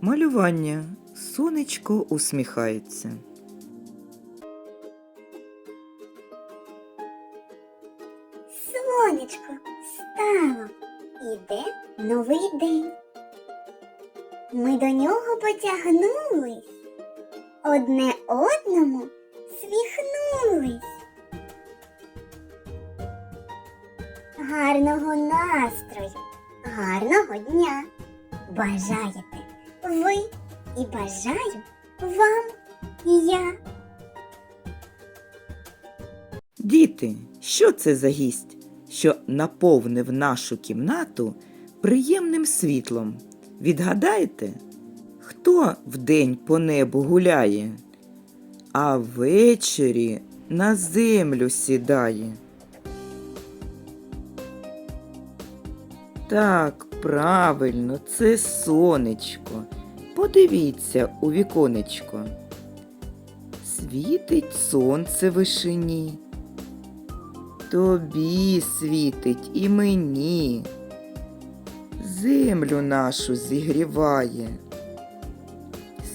Малювання. Сонечко усміхається. Сонечко стало. Іде новий день. Ми до нього потягнулись. Одне одному сміхнулись. Гарного настрою, гарного дня. Бажаєте ви і бажаю вам я. Діти, що це за гість, що наповнив нашу кімнату приємним світлом? Відгадаєте, хто вдень по небу гуляє, а ввечері на землю сідає? Так, правильно, це сонечко. Подивіться у віконечко. Світить сонце вишині. Тобі світить і мені. Землю нашу зігріває.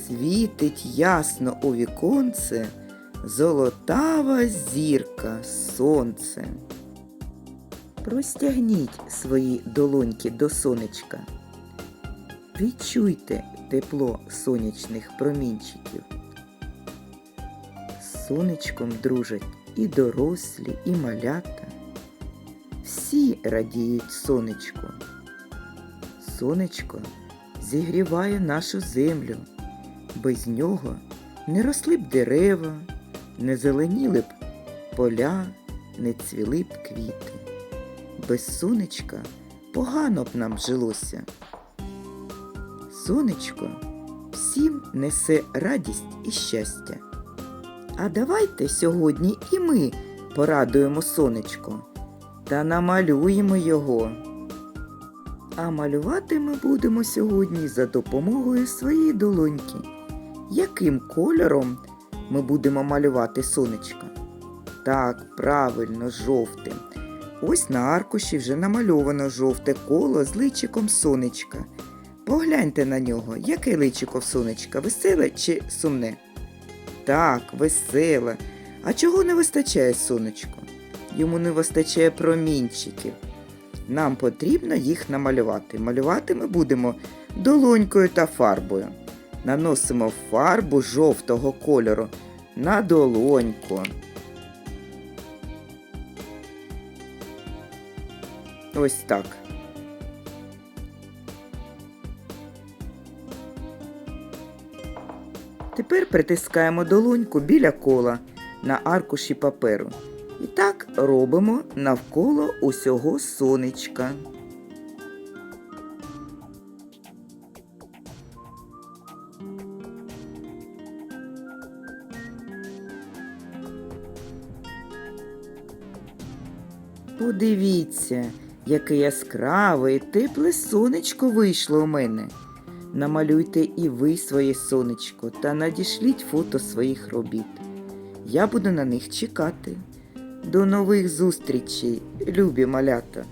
Світить ясно у віконце золотава зірка сонце. Простягніть свої долоньки до сонечка. Відчуйте тепло сонячних промінчиків. Сонечком дружать і дорослі, і малята. Всі радіють сонечку. Сонечко зігріває нашу землю. Без нього не росли б дерева, не зеленіли б поля, не цвіли б квіти. Без сонечка погано б нам жилося. Сонечко всім несе радість і щастя. А давайте сьогодні і ми порадуємо сонечко та намалюємо його. А малювати ми будемо сьогодні за допомогою своєї долоньки. Яким кольором ми будемо малювати сонечко? Так, правильно, жовтим. Ось на аркуші вже намальовано жовте коло з личиком сонечка. Погляньте на нього, яке личико в сонечка, веселе чи сумне? Так, веселе. А чого не вистачає сонечку? Йому не вистачає промінчиків. Нам потрібно їх намалювати. Малювати ми будемо долонькою та фарбою. Наносимо фарбу жовтого кольору на долоньку. Ось так. Тепер притискаємо долоньку біля кола на аркуші паперу. І так робимо навколо усього сонечка. Подивіться, яке яскраве і тепле сонечко вийшло у мене. Намалюйте і ви своє сонечко та надішліть фото своїх робіт. Я буду на них чекати. До нових зустрічей, любі малята!